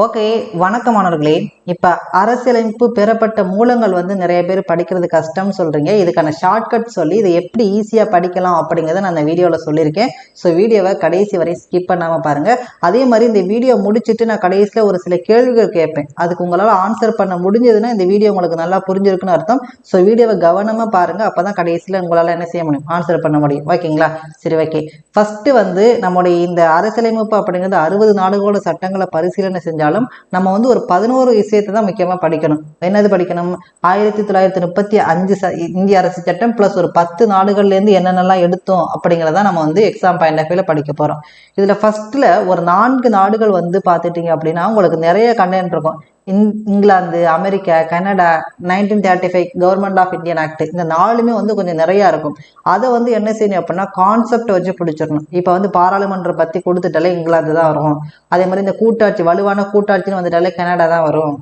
Okay வணக்கம் மாணவர்களே. இப்போ அரசியலமைப்பு பெறப்பட்ட மூலங்கள் வந்து நிறைய பேர் படிக்கிறது கஷ்டம்னு சொல்கிறீங்க இதுக்கான ஷார்ட்கட் சொல்லி இதை எப்படி ஈஸியாக படிக்கலாம் அப்படிங்கிறத நான் அந்த வீடியோவில் சொல்லியிருக்கேன். ஸோ வீடியோவை கடைசி வரை ஸ்கிப் பண்ணாமல் பாருங்கள் அதே மாதிரி இந்த வீடியோ முடிச்சுட்டு நான் கடைசியில் ஒரு சில கேள்விகள் கேட்பேன். அதுக்கு உங்களால் ஆன்சர் பண்ண முடிஞ்சதுன்னா இந்த வீடியோ உங்களுக்கு நல்லா புரிஞ்சிருக்குன்னு அர்த்தம். ஸோ வீடியோவை கவனமாக பாருங்கள் அப்போ தான் கடைசியில் உங்களால் என்ன செய்ய முடியும்? ஆன்சர் பண்ண முடியும். ஓகேங்களா சரி ஓகே ஃபஸ்ட்டு வந்து நம்முடைய இந்த அரசியலமைப்பு அப்படிங்கிறது அறுபது நாடுகளோட சட்டங்களை பரிசீலனை செஞ்சாலும் நம்ம வந்து ஒரு பதினோரு விஷயத்தை தான் முக்கியமாக படிக்கணும். என்னது படிக்கணும்? ஆயிரத்தி தொள்ளாயிரத்தி முப்பத்தி அஞ்சு ச இந்திய அரசு சட்டம் ப்ளஸ் ஒரு பத்து நாடுகள்லேருந்து என்னென்னலாம் எடுத்தோம் அப்படிங்கிறத நம்ம வந்து எக்ஸாம் பாயிண்ட் ஆஃப் வியூவில் படிக்க போகிறோம் இதில் ஃபஸ்ட்டில் ஒரு நான்கு நாடுகள் வந்து பார்த்துட்டிங்க அப்படின்னா உங்களுக்கு நிறைய கண்டென்ட் இருக்கும். இங் England America Canada nineteen thirty five government of Indian act இந்த நாலுமே வந்து கொஞ்சம் நிறையா இருக்கும். அதை வந்து என்ன செய்யணும் அப்படின்னா கான்செப்ட் வச்சு பிடிச்சிடணும். இப்போ வந்து பாராளுமன்றம் பற்றி கொடுத்துட்டாலே இங்கிலாந்து தான் வரும். அதே மாதிரி இந்த கூட்டாட்சி வலுவான கூட்டாட்சின்னு வந்துட்டாலே கனடா தான் வரும்.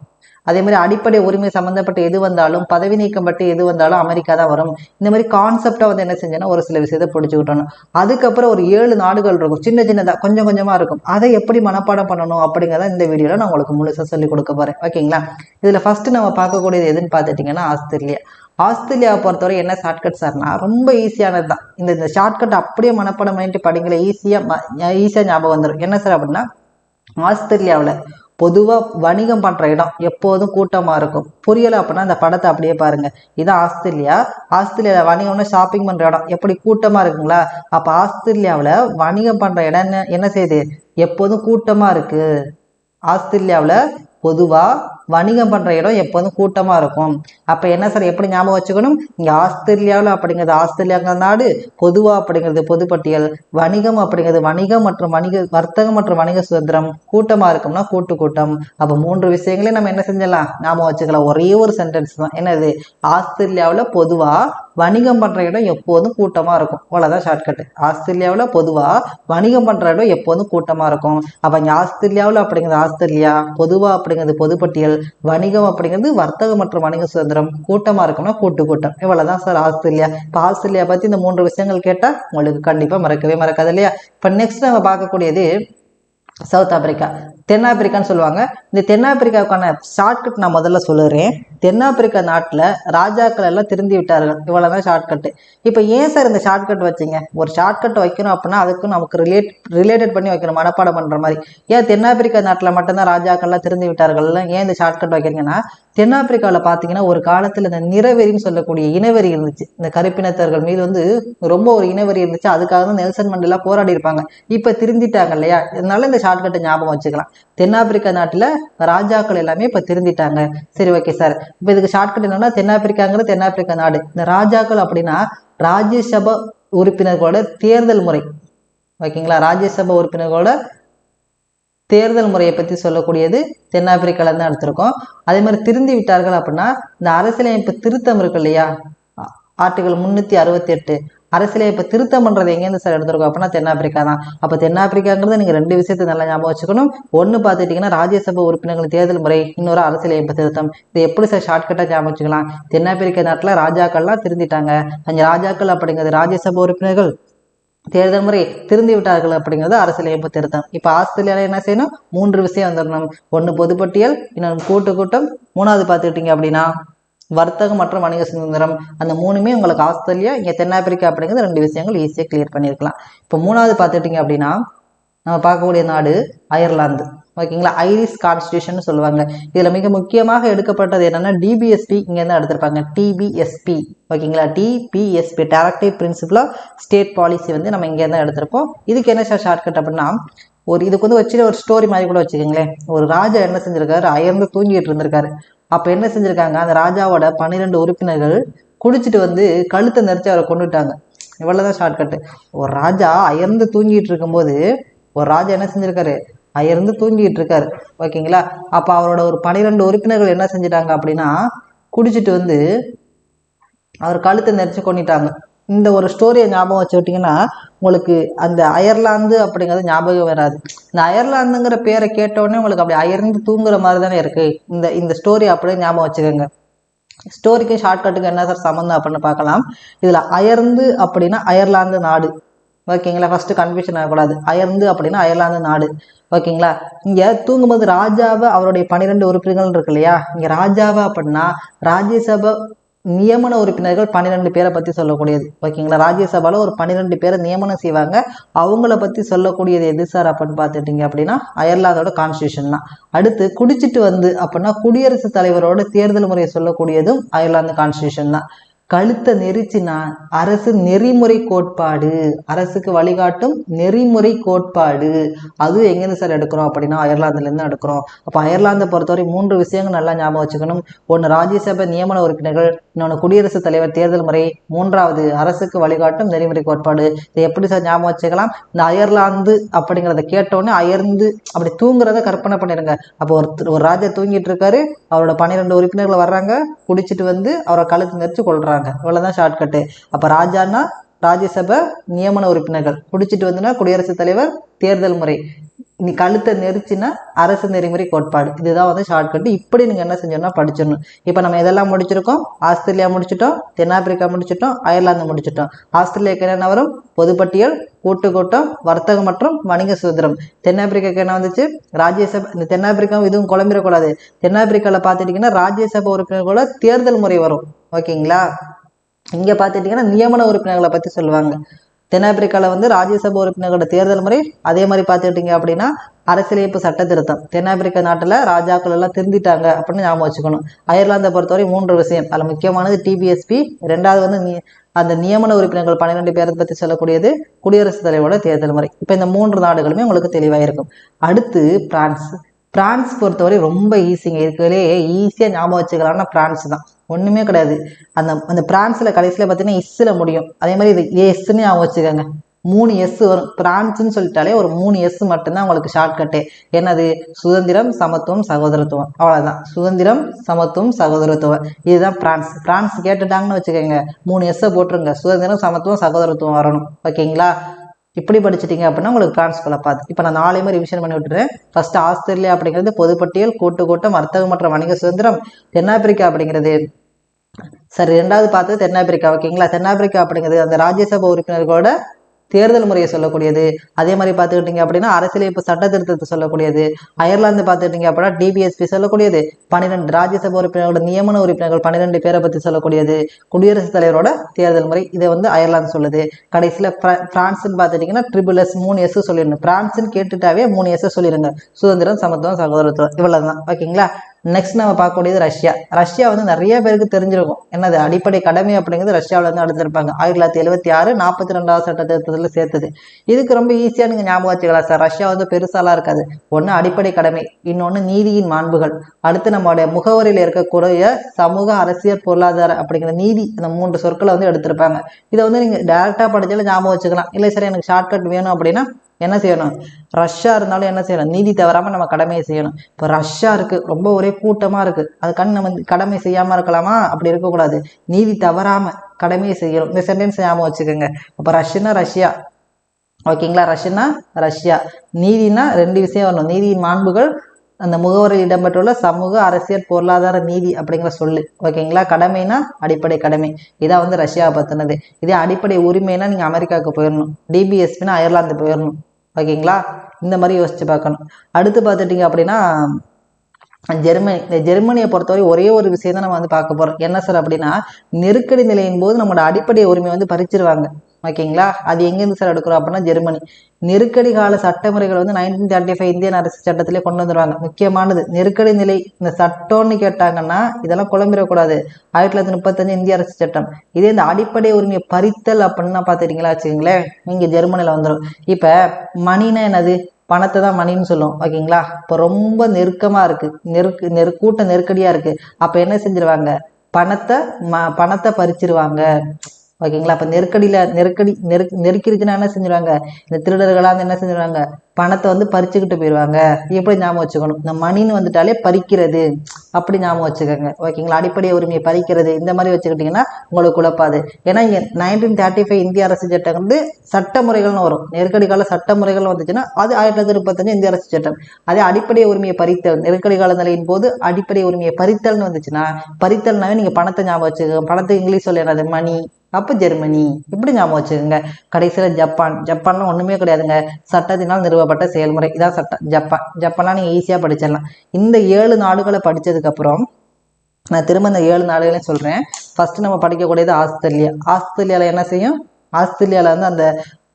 அதே மாதிரி அடிப்படை உரிமை சம்மந்தப்பட்ட எது வந்தாலும் பதவி நீக்கம் பட்டு எது வந்தாலும் அமெரிக்கா தான் வரும். இந்த மாதிரி கான்செப்டா வந்து என்ன செஞ்சேன்னா ஒரு சில விஷயத்தை பிடிச்சிக்கிட்டோம் அதுக்கப்புறம் ஒரு ஏழு நாடுகள் இருக்கும். சின்ன சின்னதாக கொஞ்சம் கொஞ்சமாக இருக்கும். அதை எப்படி மனப்பாடம் பண்ணணும் அப்படிங்கிறத இந்த வீடியோவில் நான் உங்களுக்கு முழுசாக சொல்லி கொடுக்க போகிறேன் ஓகேங்களா? இதில் ஃபஸ்ட்டு நம்ம பார்க்கக்கூடியது எதுன்னு பார்த்துட்டிங்கன்னா ஆஸ்திரேலியா. ஆஸ்திரேலியாவை பொறுத்தவரை என்ன ஷார்ட்கட் சார்னா ரொம்ப ஈஸியானது தான். இந்த இந்த ஷார்ட்கட் அப்படியே மனப்பாடம் பண்ணிட்டு படிங்களை ஈஸியாக ஈஸியாக ஞாபகம் வந்துடும் என்ன சார் அப்படின்னா ஆஸ்திரேலியாவில் பொதுவாக வணிகம் பண்ணுற இடம் எப்போதும் கூட்டமாக இருக்கும். புரியலை அப்படின்னா அந்த படத்தை அப்படியே பாருங்கள் இதான் ஆஸ்திரேலியா. ஆஸ்திரேலியாவில் வணிகம்னு ஷாப்பிங் பண்ணுற இடம். எப்படி கூட்டமாக இருக்குங்களா? அப்போ ஆஸ்திரேலியாவில் வணிகம் பண்ணுற இடம் என்ன என்ன செய்யுது? எப்போதும் கூட்டமாக இருக்குது ஆஸ்திரேலியாவில் பொதுவாக வணிகம் பண்ணுற இடம் எப்போதும் கூட்டமாக இருக்கும். அப்போ என்ன சார் எப்படி ஞாபகம் வச்சுக்கணும்? இங்கே ஆஸ்திரேலியாவில் அப்படிங்கிறது ஆஸ்திரேலியாங்கிற நாடு பொதுவாக அப்படிங்கிறது பொதுப்பட்டியல். வணிகம் அப்படிங்கிறது வணிகம் மற்றும் வணிக வர்த்தகம் மற்றும் வணிக சுதந்திரம். கூட்டமாக இருக்கும்னா கூட்டு கூட்டம் அப்போ மூன்று விஷயங்களையும் நம்ம என்ன செஞ்சிடலாம்? ஞாபகம் வச்சுக்கலாம். ஒரே ஒரு சென்டென்ஸ் தான். என்னது? ஆஸ்திரேலியாவில் பொதுவாக வணிகம் பண்ணுற இடம் எப்போதும் கூட்டமாக இருக்கும். அவ்வளோதான் ஷார்ட்கட் ஆஸ்திரேலியாவில் பொதுவாக வணிகம் பண்ணுற இடம் எப்போதும் கூட்டமாக இருக்கும். அப்போ இங்கே ஆஸ்திரேலியாவில் அப்படிங்கிறது ஆஸ்திரேலியா பொதுவாக அப்படிங்கிறது பொதுப்பட்டியல் வணிகம் அப்படிங்கிறது வர்த்தகம் மற்றும் வணிக சுதந்திரம். கூட்டமாக இருக்கும்னா கூட்டு கூட்டம் இவ்வளோதான் சார் ஆஸ்திரேலியா. இப்போ ஆஸ்திரேலியா பற்றி இந்த மூன்று விஷயங்கள் கேட்டால் உங்களுக்கு கண்டிப்பாக மறக்கவே மறக்காது இல்லையா? இப்போ நெக்ஸ்ட் நம்ம பார்க்கக்கூடியது சவுத் ஆப்பிரிக்கா தென்னாப்பிரிக்கான்னு சொல்லுவாங்க. இந்த தென்னாப்பிரிக்காவுக்கான ஷார்ட்கட் நான் முதல்ல சொல்லுறேன். தென்னாப்பிரிக்கா நாட்டில் ராஜாக்கள் எல்லாம் திருந்தி விட்டார்கள். இவ்வளோதான் ஷார்ட்கட்டு இப்போ ஏன் சார் இந்த ஷார்ட்கட் வச்சிங்க? ஒரு ஷார்ட்கட் வைக்கணும் அப்படின்னா அதுக்கு நமக்கு ரிலேட் ரிலேட்டட் பண்ணி வைக்கணும் மனப்பாடம் பண்ணுற மாதிரி. ஏன் தென்னாப்பிரிக்கா நாட்டில் மட்டும்தான் ராஜாக்கள்லாம் திருந்தி விட்டார்கள்? ஏன் இந்த ஷார்ட்கட் வைக்கிறீங்கன்னா தென்னாப்பிரிக்காவில் பார்த்தீங்கன்னா ஒரு காலத்தில் இந்த நிறவெறின்னு சொல்லக்கூடிய இனவெறி இருந்துச்சு. இந்த கருப்பினத்தர்கள் மீது வந்து ரொம்ப ஒரு இனவெறி இருந்துச்சு. அதுக்காக தான் நெல்சன் மண்டலா போராடி இருப்பாங்க இப்போ திருந்திட்டாங்க இல்லையா? அதனால இந்த ஷார்ட்கட்டை ஞாபகம் வச்சுக்கலாம். தென்னாப்பிரிக்கா நாட்டில் ராஜாக்கள் எல்லாமே இப்போ திருந்திட்டாங்க. சரி ஓகே சார் இப்போ இதுக்கு ஷார்ட்கட் என்னன்னா தென்னாப்பிரிக்காங்கிறது தென்னாப்பிரிக்கா நாடு. இந்த ராஜாக்கள் அப்படின்னா ராஜ்யசபா உறுப்பினர்களோட தேர்தல் முறை. ஓகேங்களா ராஜ்யசபா உறுப்பினர்களோட தேர்தல் முறையை பற்றி சொல்லக்கூடியது தென்னாப்பிரிக்காவில் தான் எடுத்திருக்கோம். அதே மாதிரி திருந்தி விட்டார்கள் அப்படின்னா இந்த அரசியலமைப்பு திருத்தம் இருக்கு இல்லையா? ஆர்டிகல் முன்னூற்றி அறுபத்தி எட்டு. அரசியலமைப்பு திருத்தம் பண்ணுறது எங்கேருந்து சார் எடுத்திருக்கோம் அப்படின்னா தென்னாப்பிரிக்கா தான். அப்போ தென்னாப்பிரிக்காங்கிறது நீங்கள் ரெண்டு விஷயத்தை நல்லா ஞாபகம் வச்சுக்கணும். ஒன்று பார்த்துட்டிங்கன்னா ராஜ்யசபா உறுப்பினர்கள் தேர்தல் முறை இன்னொரு அரசியலமைப்பு திருத்தம். இது எப்படி சார் ஷார்ட்கட்டாக ஞாபகம் வச்சுக்கலாம்? தென்னாப்பிரிக்க நாட்டில் ராஜாக்கள்லாம் திருந்திட்டாங்க. அந்த ராஜாக்கள் அப்படிங்கிறது ராஜ்யசபா உறுப்பினர்கள் தேர்தல் முறை திருந்தி விட்டார்கள் அப்படிங்கிறது அரசியலமைப்பு திருத்தம். இப்போ ஆஸ்திரேலியாவில் என்ன செய்யணும்? மூன்று விஷயம் வந்துடணும். ஒன்று பொதுப்பட்டியல் இன்னொன்று கூட்டு கூட்டம் மூணாவது பார்த்துக்கிட்டீங்க அப்படின்னா வர்த்தகம் மற்றும் வணிக சுதந்திரம் அந்த மூணுமே உங்களுக்கு ஆஸ்திரேலியா இங்கே தென்னாப்பிரிக்கா அப்படிங்கிற ரெண்டு விஷயங்கள் ஈஸியாக கிளியர் பண்ணியிருக்கலாம். இப்போ மூணாவது பார்த்துக்கிட்டிங்க அப்படின்னா நம்ம பார்க்கக்கூடிய நாடு அயர்லாந்து. ஓகேங்களா? ஐரிஸ் கான்ஸ்டியூஷன் சொல்லுவாங்க. இதில் மிக முக்கியமாக எடுக்கப்பட்டது என்னென்னா டிபிஎஸ்பி இங்கேருந்து எடுத்திருப்பாங்க. டிபிஎஸ்பி ஓகேங்களா? DPSP directive principle of state policy வந்து நம்ம இங்கேருந்து தான் எடுத்திருப்போம் இதுக்கு என்ன சார் ஷார்ட்கட் அப்படின்னா ஒரு இதுக்கு வந்து வச்சுட்டு ஒரு ஸ்டோரி மாதிரி கூட வச்சுக்கோங்களேன். ஒரு ராஜா என்ன செஞ்சிருக்காரு? அயர்ந்து தூங்கிட்டு இருந்திருக்காரு. அப்போ என்ன செஞ்சுருக்காங்க? அந்த ராஜாவோட பன்னிரெண்டு உறுப்பினர்கள் குடிச்சிட்டு வந்து கழுத்தை நெரிச்சு அவரை கொண்டுட்டாங்க இவ்வளோதான் ஷார்ட்கட்டு ஒரு ராஜா அயர்ந்து தூங்கிட்டு இருக்கும்போது ஒரு ராஜா என்ன செஞ்சுருக்காரு? அயர்ந்து தூங்கிட்டு இருக்காரு. ஓகேங்களா அப்போ அவரோட ஒரு பன்னிரெண்டு உறுப்பினர்கள் என்ன செஞ்சிட்டாங்க அப்படின்னா குடிச்சிட்டு வந்து அவர் கழுத்தை நெரிச்சு கொண்டுட்டாங்க இந்த ஒரு ஸ்டோரியை ஞாபகம் வச்சுக்கிட்டிங்கன்னா உங்களுக்கு அந்த அயர்லாந்து அப்படிங்கிறது ஞாபகம் வராது. இந்த அயர்லாந்துங்கிற பேரை கேட்டவுடனே உங்களுக்கு அப்படி அயர்ந்து தூங்குற மாதிரி தானே இருக்குது இந்த இந்த ஸ்டோரி அப்படியே ஞாபகம் வச்சுக்கோங்க. ஸ்டோரிக்கு ஷார்ட்கட்டுக்கு என்ன சார் சம்மந்தம் அப்படின்னு பார்க்கலாம். இதில் அயர்ந்து அப்படின்னா அயர்லாந்து நாடு. ஓகேங்களா ஃபஸ்ட்டு கன்ஃபியூஷன் ஆகக்கூடாது. அயர்ந்து அப்படின்னா அயர்லாந்து நாடு. ஓகேங்களா இங்க தூங்கும்போது ராஜாவை அவருடைய பன்னிரெண்டு உறுப்பினர்கள் இருக்கு இல்லையா? இங்க ராஜாவை அப்படின்னா ராஜ்யசபா நியமன உறுப்பினர்கள் பன்னிரெண்டு பேரை பற்றி சொல்லக்கூடியது. ஓகேங்களா? ராஜ்யசபாவில் ஒரு பன்னிரெண்டு பேரை நியமனம் செய்வாங்க. அவங்கள பற்றி சொல்லக்கூடியது எது சார் அப்படின்னு பார்த்துட்டீங்க அப்படின்னா அயர்லாந்தோட கான்ஸ்டியூஷன் தான். அடுத்து குடிச்சிட்டு வந்து அப்படின்னா குடியரசுத் தலைவரோட தேர்தல் முறையை சொல்லக்கூடியதும் அயர்லாந்து கான்ஸ்டியூஷன் தான். கழுத்தை நெரிச்சினா அரசு நெறிமுறை கோட்பாடு. அரசுக்கு வழிகாட்டும் நெறிமுறை கோட்பாடு. அதுவும் எங்கேருந்து சார் எடுக்கிறோம் அப்படின்னா அயர்லாந்துலேருந்து எடுக்கிறோம். அப்போ அயர்லாந்தை பொறுத்தவரை மூன்று விஷயங்கள் நல்லா ஞாபகம் வச்சுக்கணும். ஒன்று ராஜ்யசபை நியமன உறுப்பினர்கள் இன்னொன்று குடியரசுத் தலைவர் தேர்தல் முறை மூன்றாவது அரசுக்கு வழிகாட்டும் நெறிமுறை கோட்பாடு. இதை எப்படி சார் ஞாபகம் வச்சுக்கலாம்? இந்த அயர்லாந்து அப்படிங்கிறத கேட்டோன்னே அயர்ந்து அப்படி தூங்குறத கற்பனை பண்ணிடுங்க. அப்போ ஒருத்தர் ஒரு ராஜா தூங்கிட்டு இருக்காரு. அவரோட பன்னிரெண்டு உறுப்பினர்கள் வர்றாங்க. குடிச்சிட்டு வந்து அவரை கழுத்து நெரிச்சு கொள்றாங்க இவ்வளோதான் ஷார்ட்கட்டு அப்போ ராஜான்னா ராஜ்யசபா நியமன உறுப்பினர்கள். குடிச்சிட்டு வந்துன்னா குடியரசுத் தலைவர் தேர்தல் முறை. நீ கழுத்தை நெரிச்சினா அரசு நெறிமுறை கோட்பாடு. இதுதான் வந்து ஷார்ட்கட் இப்படி நீங்க என்ன செஞ்சோம்னா படிச்சிடணும். இப்போ நம்ம இதெல்லாம் முடிச்சிருக்கோம்? ஆஸ்திரேலியா முடிச்சிட்டோம் தென்னாப்பிரிக்கா முடிச்சிட்டோம் அயர்லாந்து முடிச்சிட்டோம். ஆஸ்திரேலியாக்கு என்ன வரும்? பொதுப்பட்டியல் கூட்டு கூட்டம் வர்த்தகம் மற்றும் வணிக சுதந்திரம். தென்னாப்பிரிக்காக்கு என்ன வந்துச்சு? ராஜ்யசபா இந்த தென்னாப்பிரிக்காவும் இதுவும் குழம்பிடக்கூடாது. தென்னாப்பிரிக்காவில் பார்த்துட்டிங்கன்னா ராஜ்யசபா உறுப்பினர்களோட தேர்தல் முறை வரும். ஓகேங்களா? இங்க பார்த்துட்டிங்கன்னா நியமன உறுப்பினர்களை பத்தி சொல்லுவாங்க. தென்னாப்பிரிக்காவில் வந்து ராஜ்யசபா உறுப்பினர்களோட தேர்தல் முறை அதே மாதிரி பார்த்துக்கிட்டீங்க அப்படின்னா அரசியலமைப்பு சட்ட திருத்தம். தென்னாப்பிரிக்க நாட்டில் ராஜாக்கள் எல்லாம் திருந்திட்டாங்க அப்படின்னு ஞாபகம் வச்சுக்கணும். அயர்லாந்தை பொறுத்தவரை மூன்று விஷயம். அதில் முக்கியமானது டிபிஎஸ்பி ரெண்டாவது வந்து அந்த நியமன உறுப்பினர்கள் பன்னிரெண்டு பேரை பற்றி சொல்லக்கூடியது குடியரசுத் தலைவரோட தேர்தல் முறை. இப்போ இந்த மூன்று நாடுகளுமே உங்களுக்கு தெளிவாக இருக்கும். அடுத்து பிரான்ஸ். பிரான்ஸ் பொறுத்தவரை ரொம்ப ஈஸிங்க. இருக்கிறதுலே ஈஸியாக ஞாபகம் வச்சுக்கலாம்னா பிரான்ஸ் தான். ஒன்றுமே கிடையாது. அந்த அந்த பிரான்ஸில் கடைசியில் பார்த்தீங்கன்னா இஸ்ஸில் முடியும். அதே மாதிரி இது எஸ்ன்னு ஞாபகம் வச்சுக்கோங்க. மூணு எஸ் வரும். பிரான்ஸ்னு சொல்லிட்டாலே ஒரு மூணு எஸ் மட்டும்தான் உங்களுக்கு ஷார்ட்கட்டு என்னது? சுதந்திரம் சமத்துவம் சகோதரத்துவம். அவ்வளோதான் சுதந்திரம் சமத்துவம் சகோதரத்துவம். இதுதான் பிரான்ஸ். பிரான்ஸ் கேட்டுட்டாங்கன்னு வச்சுக்கோங்க. மூணு எஸ்ஸை போட்டுருங்க. சுதந்திரம் சமத்துவம் சகோதரத்துவம் வரணும். ஓகேங்களா? இப்படி படிச்சிட்டீங்க அப்படின்னா உங்களுக்கு பிரான்ஸ் பார்த்து இப்போ நான் நாளையுமே ரிவிஷன் பண்ணி விட்டுறேன். ஃபர்ஸ்ட் ஆஸ்திரேலியா அப்படிங்கிறது பொதுப்பட்டியல் கூட்டு கூட்டம் வர்த்தகம் மற்றும் வணிக சுதந்திரம் தென்னாப்பிரிக்கா அப்படிங்கிறது. சரி ரெண்டாவது பார்த்தது தென்னாப்பிரிக்கா ஓகேங்களா தென்னாப்பிரிக்கா அப்படிங்கிறது அந்த ராஜ்யசபா உறுப்பினர்களோட தேர்தல் முறையை சொல்லக்கூடியது. அதே மாதிரி பார்த்துக்கிட்டிங்க அப்படின்னா அரசியலமைப்பு சட்ட திருத்தத்தை சொல்லக்கூடியது. அயர்லாந்து பார்த்துக்கிட்டிங்க அப்படின்னா டிபிஎஸ்பி சொல்லக்கூடியது. பன்னிரெண்டு ராஜ்யசபா உறுப்பினர்களோட நியமன உறுப்பினர்கள் பன்னிரெண்டு பேரை பற்றி சொல்லக்கூடியது. குடியரசுத் தலைவரோட தேர்தல் முறை இதை வந்து அயர்லாந்து சொல்லுது. கடைசியில் பிரான்ஸ்னு பார்த்துட்டிங்கன்னா ட்ரிபிள் எஸ் மூணு எஸ் சொல்லிடுங்க பிரான்ஸ்னு கேட்டுட்டாவே மூணு எஸ் சொல்லிடுங்க சுதந்திரம் சமத்துவம் சகோதரத்துவம். இவ்வளவுதான். ஓகேங்களா? நெக்ஸ்ட் நம்ம பார்க்கக்கூடியது ரஷ்யா. ரஷ்யா வந்து நிறைய பேருக்கு தெரிஞ்சிருக்கும். என்னது? அடிப்படை கடமை அப்படிங்கிறது ரஷ்யாவில் வந்து அடுத்திருப்பாங்க ஆயிரத்தி தொள்ளாயிரத்தி எழுபத்தி ஆறு நாற்பத்தி ரெண்டாவது சட்ட திருத்தத்தில் சேர்த்தது. இதுக்கு ரொம்ப ஈஸியாக நீங்கள் ஞாபகம் வச்சுக்கலாம் சார். ரஷ்யா வந்து பெருசாலாம் இருக்காது. ஒன்று அடிப்படை கடமை இன்னொன்று நீதியின் மாண்புகள். அடுத்து நம்மளுடைய முகவரியில் இருக்கக்கூடிய சமூக அரசியல் பொருளாதார அப்படிங்கிற நீதி இந்த மூன்று சொற்களை வந்து எடுத்திருப்பாங்க. இதை வந்து நீங்கள் டேரெக்டாக படித்தாலும் ஞாபகம் வச்சுக்கலாம். இல்லை சார் எனக்கு ஷார்ட்கட் வேணும் அப்படின்னா என்ன செய்யணும்? ரஷ்ஷா இருந்தாலும் என்ன செய்யணும்? நீதி தவறாம நம்ம கடமையை செய்யணும். இப்போ ரஷ்ஷா இருக்கு. ரொம்ப ஒரே கூட்டமா இருக்கு. கண் நம்ம கடமை செய்யாம இருக்கலாமா? அப்படி இருக்கக்கூடாது. நீதி தவறாம கடமையை செய்யணும். இந்த சென்டென்ஸ் ஞாபகம் வச்சுக்கோங்க. அப்போ ரஷ்யன்னா ரஷ்யா ஓகேங்களா ரஷ்யன்னா ரஷ்யா நீதினா ரெண்டு விஷயம் வரணும். நீதியின் மாண்புகள் அந்த முகவரில் இடம்பெற்றுள்ள சமூக அரசியல் பொருளாதார நீதி அப்படிங்கிற சொல்லு. ஓகேங்களா? கடமைனா அடிப்படை கடமை. இதான் வந்து ரஷ்யாவை பற்றினது இதே அடிப்படை உரிமைனா நீங்கள் அமெரிக்காவுக்கு போயிடணும் டிபிஎஸ்பினா அயர்லாந்து போயிடணும் ஓகேங்களா? இந்த மாதிரி யோசிச்சு பார்க்கணும். அடுத்து பார்த்துட்டீங்க அப்படின்னா ஜெர்மனி. இந்த ஜெர்மனியை பொறுத்தவரை ஒரே ஒரு விஷயம் தான் நம்ம வந்து பார்க்க போறோம். என்ன சார் அப்படின்னா நெருக்கடி நிலையின் போது நம்மளோட அடிப்படை உரிமை வந்து பறிச்சிருவாங்க. ஓகேங்களா? அது எங்கேருந்து சார் எடுக்கிறோம் அப்படின்னா ஜெர்மனி. நெருக்கடி கால சட்டமுறைகள் வந்து நைன்டீன் தேர்ட்டி ஃபைவ் இந்தியன் அரசு சட்டத்திலே கொண்டு வந்துருவாங்க. முக்கியமானது நெருக்கடி நிலை இந்த சட்டம்னு கேட்டாங்கன்னா இதெல்லாம் குழம்பிடக்கூடாது. ஆயிரத்தி தொள்ளாயிரத்தி முப்பத்தஞ்சு இந்திய அரசு சட்டம். இதே இந்த அடிப்படை உரிமையை பறித்தல் அப்படின்னா பார்த்துட்டீங்களா வச்சுக்கோங்களேன்? நீங்கள் ஜெர்மனியில் வந்துடும் இப்போ மணினா என்னது? பணத்தை தான் மணின்னு சொல்லும் ஓகேங்களா? இப்போ ரொம்ப நெருக்கமா இருக்கு. நெருக்கு நெரு கூட்ட நெருக்கடியா இருக்கு. அப்ப என்ன செஞ்சிருவாங்க? பணத்தை ம பணத்தை பறிச்சிருவாங்க. ஓகேங்களா? அப்ப நெருக்கடியில நெருக்கடி நெருக் நெருக்கிருச்சுன்னா என்ன செஞ்சிருவாங்க? இந்த திருடர்களா வந்து என்ன செஞ்சிருவாங்க? பணத்தை வந்து பறிச்சுக்கிட்டு போயிடுவாங்க எப்படி ஞாபகம் வச்சுக்கணும்? இந்த மணின்னு வந்துட்டாலே பறிக்கிறது. அப்படி ஞாபகம் வச்சுக்கோங்க. ஓகேங்களா? அடிப்படை உரிமையை பறிக்கிறது. இந்த மாதிரி வச்சுக்கிட்டிங்கன்னா உங்களுக்கு குழப்பாது. ஏன்னா இங்கே நைன்டீன் தேர்ட்டி ஃபைவ் இந்திய அரசு சட்டம் வந்து சட்டமுறைகள்னு வரும். நெருக்கடி கால சட்டமுறைகள் வந்துச்சுன்னா அது ஆயிரத்தி தொள்ளாயிரத்தி முப்பத்தஞ்சு இந்திய அரசு சட்டம். அதே அடிப்படை உரிமையை பறித்தல். நெருக்கடி கால நிலையின் போது அடிப்படை உரிமையை பறித்தல்னு வந்துச்சுன்னா பறித்தல்னாவே நீங்கள் பணத்தை ஞாபகம் வச்சுக்கோங்க. பணத்தை இங்கிலீஷ் சொல்ல மணி. அப்போ ஜெர்மனி? இப்படி ஞாபகம் வச்சுக்கோங்க. கடைசியில் ஜப்பான். ஜப்பான்லாம் ஒன்றுமே கிடையாதுங்க. சட்டத்தினால் நிறுவப்பட்ட செயல்முறை. இதான் சட்டம். ஜப்பான். ஜப்பான்லாம் நீங்கள் ஈஸியாக படிச்சிடலாம். இந்த ஏழு நாடுகளை படித்ததுக்கப்புறம் நான் திரும்ப இந்த ஏழு நாடுகளையும் சொல்கிறேன் ஃபஸ்ட்டு நம்ம படிக்கக்கூடியது ஆஸ்திரேலியா. ஆஸ்திரேலியாவில் என்ன செய்யும்? ஆஸ்திரேலியாவில் வந்து அந்த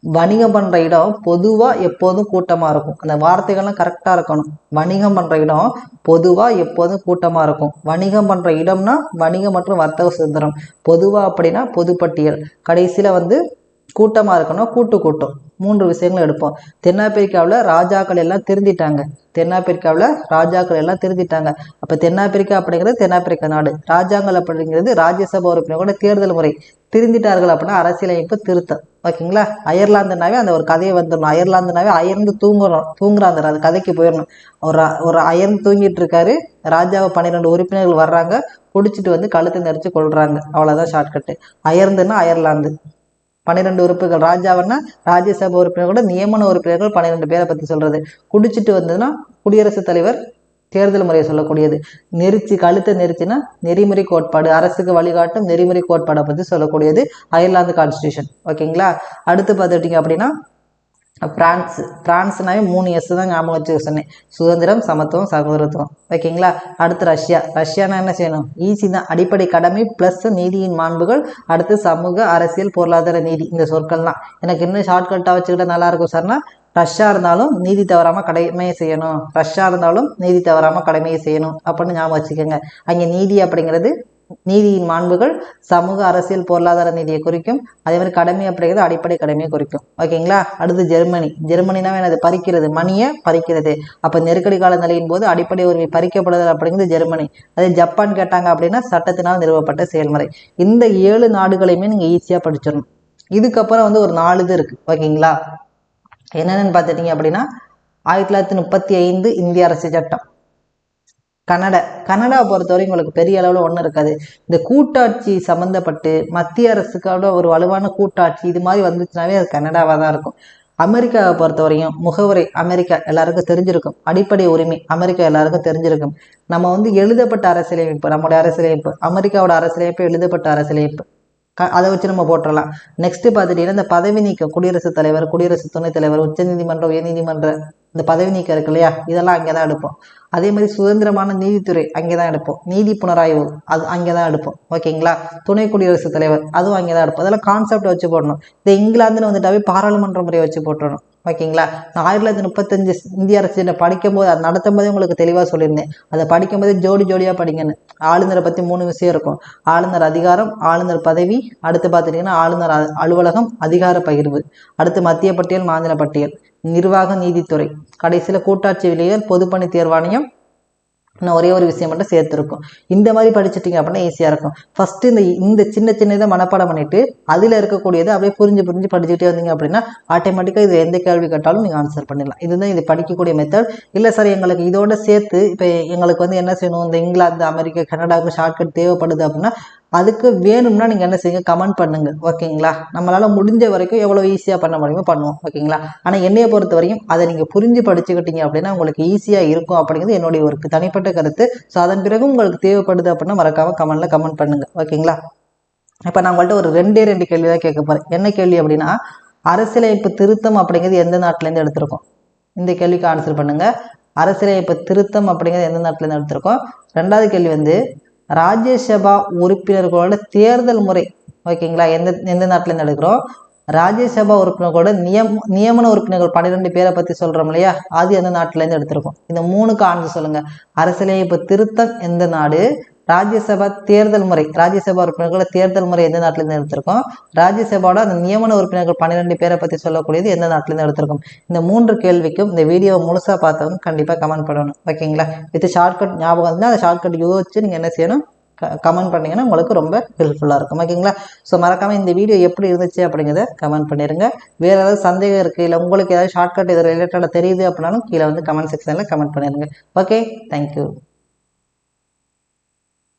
வணிகம் பண்ணுற இடம் பொதுவாக எப்போதும் கூட்டமாக இருக்கும். அந்த வார்த்தைகள்லாம் கரெக்டாக இருக்கணும். வணிகம் பண்ணுற இடம் பொதுவாக எப்போதும் கூட்டமாக இருக்கும். வணிகம் பண்ணுற இடம்னா வணிகம் மற்றும் வர்த்தக சுதந்திரம். பொதுவாக அப்படின்னா பொதுப்பட்டியல். கடைசியில் வந்து கூட்டமாக இருக்கணும் கூட்டு கூட்டம் மூன்று விஷயங்களும் எடுப்போம். தென்னாப்பிரிக்காவில் ராஜாக்கள் எல்லாம் திருந்திட்டாங்க. தென்னாப்பிரிக்காவில் ராஜாக்கள் எல்லாம் திருந்திட்டாங்க. அப்போ தென்னாப்பிரிக்கா அப்படிங்கிறது தென்னாப்பிரிக்கா நாடு. ராஜாங்கள் அப்படிங்கிறது ராஜ்யசபா உறுப்பினர்களோட தேர்தல் முறை. திருந்திட்டார்கள் அப்படின்னா அரசியலமைப்பு திருத்தம். ஓகேங்களா? அயர்லாந்துனாவே அந்த ஒரு கதையை வந்துடணும் அயர்லாந்துனாவே அயர்ந்து தூங்குறோம் தூங்குறாங்க. அது கதைக்கு போயிடணும் ஒரு ஒரு அயர்ந்து தூங்கிட்டு இருக்காரு ராஜாவை பன்னிரெண்டு உறுப்பினர்கள் வர்றாங்க. குடிச்சிட்டு வந்து கழுத்தை நெரிச்சு கொள்றாங்க அவ்வளோதான் ஷார்ட்கட்டு அயர்ந்துன்னா அயர்லாந்து. பன்னிரெண்டு உறுப்பினர்கள் ராஜாவன்னா ராஜ்யசபா உறுப்பினர்களோட நியமன உறுப்பினர்கள் பன்னிரெண்டு பேரை பற்றி சொல்றது. குடிச்சிட்டு வந்ததுன்னா குடியரசுத் தலைவர் தேர்தல் முறையை சொல்லக்கூடியது. நெரிச்சி கழுத்தை நெரிச்சுன்னா நெறிமுறை கோட்பாடு அரசுக்கு வழிகாட்டும் நெறிமுறை கோட்பாடை பற்றி சொல்லக்கூடியது அயர்லாந்து கான்ஸ்டியூஷன் ஓகேங்களா? அடுத்து பார்த்துக்கிட்டிங்க அப்படின்னா பிரான்ஸ் பிரான்ஸ்னாவே மூணு எஸ் தான் ஞாபகம் வச்சு சொன்னேன். சுதந்திரம் சமத்துவம் சகோதரத்துவம். ஓகேங்களா? அடுத்து ரஷ்யா. ரஷ்யானா என்ன செய்யணும்? ஈஸி தான் அடிப்படை கடமை ப்ளஸ் நீதியின் மாண்புகள். அடுத்து சமூக அரசியல் பொருளாதார நீதி. இந்த சொற்கள் தான் எனக்கு இன்னும் ஷார்ட்கட்டாக வச்சுக்கிட்டா நல்லா இருக்கும் சார்னா ரஷ்ஷா இருந்தாலும் நீதி தவறாமல் கடமையை செய்யணும். ரஷ்ஷா இருந்தாலும் நீதி தவறாமல் கடமையை செய்யணும் அப்படின்னு ஞாபகம் வச்சுக்கோங்க. அங்கே நீதி அப்படிங்கிறது நீதியின் மாண்புகள் சமூக அரசியல் பொருளாதார நீதியை குறிக்கும். அதே மாதிரி கடமை அப்படிங்கிறது அடிப்படை கடமையை குறிக்கும். ஓகேங்களா? அடுத்து ஜெர்மனி. ஜெர்மனினா என்னது? பறிக்கிறது. மணியை பறிக்கிறது. அப்போ நெருக்கடி கால நிலையின் போது அடிப்படை உரிமை பறிக்கப்படுதல் அப்படிங்கிறது ஜெர்மனி. அதே ஜப்பான் கேட்டாங்க அப்படின்னா சட்டத்தினால் நிறுவப்பட்ட செயல்முறை. இந்த ஏழு நாடுகளையுமே நீங்கள் ஈஸியாக படிச்சிடணும். இதுக்கப்புறம் வந்து ஒரு நாலு இது இருக்குது ஓகேங்களா? என்னென்னு பார்த்துட்டீங்க அப்படின்னா ஆயிரத்தி தொள்ளாயிரத்தி முப்பத்தி ஐந்து இந்திய அரசு சட்டம். கன்னடா கன்னடாவை பொறுத்தவரை உங்களுக்கு பெரிய அளவில் ஒன்றும் இருக்காது. இந்த கூட்டாட்சி சம்மந்தப்பட்டு மத்திய அரசுக்கோட ஒரு வலுவான கூட்டாட்சி இது மாதிரி வந்துச்சுனாவே அது கனடாவாக தான் இருக்கும். அமெரிக்காவை பொறுத்தவரையும் முகவரை அமெரிக்கா எல்லாருக்கும் தெரிஞ்சிருக்கும். அடிப்படை உரிமை அமெரிக்கா எல்லாருக்கும் தெரிஞ்சிருக்கும். நம்ம வந்து எழுதப்பட்ட அரசியலமைப்பு நம்முடைய அரசியலமைப்பு அமெரிக்காவோட அரசியலமைப்பு எழுதப்பட்ட அரசியலமைப்பு. க அதை வச்சு நம்ம போட்டுடலாம் நெக்ஸ்ட் பார்த்துட்டிங்கன்னா இந்த பதவி நீக்கம் குடியரசுத் தலைவர் குடியரசு துணைத் தலைவர் உச்சநீதிமன்றம் உயர்நீதிமன்ற இந்த பதவி நீக்கம் இருக்கு இல்லையா? இதெல்லாம் அங்கே தான் எடுப்போம். அதே மாதிரி சுதந்திரமான நீதித்துறை அங்கே தான் எடுப்போம். நீதி புனராய்வு அது அங்கே தான் எடுப்போம். ஓகேங்களா? துணை குடியரசுத் தலைவர் அதுவும் அங்கே தான் எடுப்போம். அதெல்லாம் கான்செப்ட் வச்சு போடணும். இந்த இங்கிலாந்துன்னு வந்துட்டாவே பாராளுமன்ற முறையை வச்சு போட்டுடணும் ஓகேங்களா? நான் ஆயிரத்தி தொள்ளாயிரத்தி முப்பத்தஞ்சு இந்திய அரசியலை படிக்கும் போது அதை நடத்தும் போதே உங்களுக்கு தெளிவாக சொல்லியிருந்தேன். அதை படிக்கும் போதே ஜோடி ஜோடியாக படிங்கன்னு. ஆளுநரை பற்றி மூணு விஷயம் இருக்கும். ஆளுநர் அதிகாரம் ஆளுநர் பதவி அடுத்து பார்த்துட்டிங்கன்னா ஆளுநர் அலுவலகம் அதிகார பகிர்வு. அடுத்து மத்திய பட்டியல் மாநில பட்டியல். நிர்வாக நீதித்துறை. கடைசியில் கூட்டாட்சி விலையில் பொதுப்பணி தேர்வாணையம் நான் ஒரே ஒரு விஷயம் மட்டும் சேர்த்துருக்கும். இந்த மாதிரி படிச்சிட்டிங்க அப்படின்னா ஈஸியாக இருக்கும். ஃபஸ்ட்டு இந்த இந்த சின்ன சின்ன இதை மனப்பாடம் பண்ணிவிட்டு அதில் இருக்கக்கூடியதை அப்படியே புரிஞ்சு புரிஞ்சு படிச்சுட்டே வந்தீங்க அப்படின்னா ஆட்டோமேட்டிக்காக இது எந்த கேள்வி கேட்டாலும் நீங்கள் ஆன்சர் பண்ணிடலாம். இதுதான் இது படிக்கக்கூடிய மெத்தட் இல்லை சார் எங்களுக்கு இதோட சேர்த்து இப்போ எங்களுக்கு வந்து என்ன செய்யணும்? இந்த இங்கிலாந்து அமெரிக்கா கனடாவுக்கு ஷார்ட்கட் தேவைப்படுது அப்படின்னா அதுக்கு வேணும்னா நீங்கள் என்ன செய்யுங்க கமெண்ட் பண்ணுங்க ஓகேங்களா நம்மளால் முடிஞ்ச வரைக்கும் எவ்வளோ ஈஸியாக பண்ண முடியுமோ பண்ணுவோம் ஓகேங்களா ஆனால் என்னையை பொறுத்த வரைக்கும் அதை நீங்கள் புரிஞ்சு படிச்சுக்கிட்டீங்க அப்படின்னா உங்களுக்கு ஈஸியாக இருக்கும் அப்படிங்கிறது என்னுடைய ஒரு தனிப்பட்ட கருத்து. ஸோ அதன் பிறகு உங்களுக்கு தேவைப்படுது அப்படின்னா மறக்காமல் கமெண்ட்டில் கமெண்ட் பண்ணுங்க ஓகேங்களா இப்போ நான் உங்கள்கிட்ட ஒரு ரெண்டே ரெண்டு கேள்வி தான் கேட்க போகிறேன் என்ன கேள்வி அப்படின்னா அரசியலமைப்பு திருத்தம் அப்படிங்கிறது எந்த நாட்டிலேருந்து எடுத்திருக்கோம்? இந்த கேள்விக்கு ஆன்சர் பண்ணுங்கள் அரசியலமைப்பு திருத்தம் அப்படிங்கிறது எந்த நாட்டிலேருந்து எடுத்திருக்கோம்? ரெண்டாவது கேள்வி வந்து ராஜ்யசபா உறுப்பினர்களோட தேர்தல் முறை. ஓகேங்களா எந்த எந்த நாட்டில் எடுக்கிறோம்? ராஜ்யசபா உறுப்பினர்களோட நியம் நியமன உறுப்பினர்கள் பன்னிரெண்டு பேரை பற்றி சொல்கிறோம் இல்லையா? அது எந்த நாட்டிலேருந்து எடுத்திருக்கோம்? இந்த மூணுக்கு ஆன்சர் சொல்லுங்கள் அரசியலமைப்பு திருத்தம் எந்த நாடு? ராஜ்யசபா தேர்தல் முறை ராஜ்யசபா உறுப்பினர்களோட தேர்தல் முறை எந்த நாட்டிலேருந்து எடுத்திருக்கோம்? ராஜ்யசபாவோட அந்த நியமன உறுப்பினர்கள் பன்னிரெண்டு பேரை பற்றி சொல்லக்கூடியது எந்த நாட்டிலேருந்து எடுத்திருக்கும்? இந்த மூன்று கேள்விக்கும் இந்த வீடியோவை முழுசாக பார்த்தவங்க கண்டிப்பாக கமெண்ட் பண்ணணும். ஓகேங்களா? வித் ஷார்ட்கட் ஞாபகம் இருந்தால் அந்த ஷார்ட்கட் யோசிச்சு நீங்கள் என்ன செய்யணும்? கமெண்ட் பண்ணிங்கன்னா உங்களுக்கு ரொம்ப ஹெல்ப்ஃபுல்லாக இருக்கும். ஓகேங்களா? ஸோ மறக்காமல் இந்த வீடியோ எப்படி இருந்துச்சு அப்படிங்கிறத கமெண்ட் பண்ணிடுங்க வேறு ஏதாவது சந்தேகம் இருக்குது இல்லை உங்களுக்கு ஏதாவது ஷார்ட்கட் இது ரிலேட்டடாக தெரியுது அப்படின்னாலும் கீழே வந்து கமெண்ட் செக்ஷனில் கமெண்ட் பண்ணிடுங்க ஓகே? தேங்க்யூ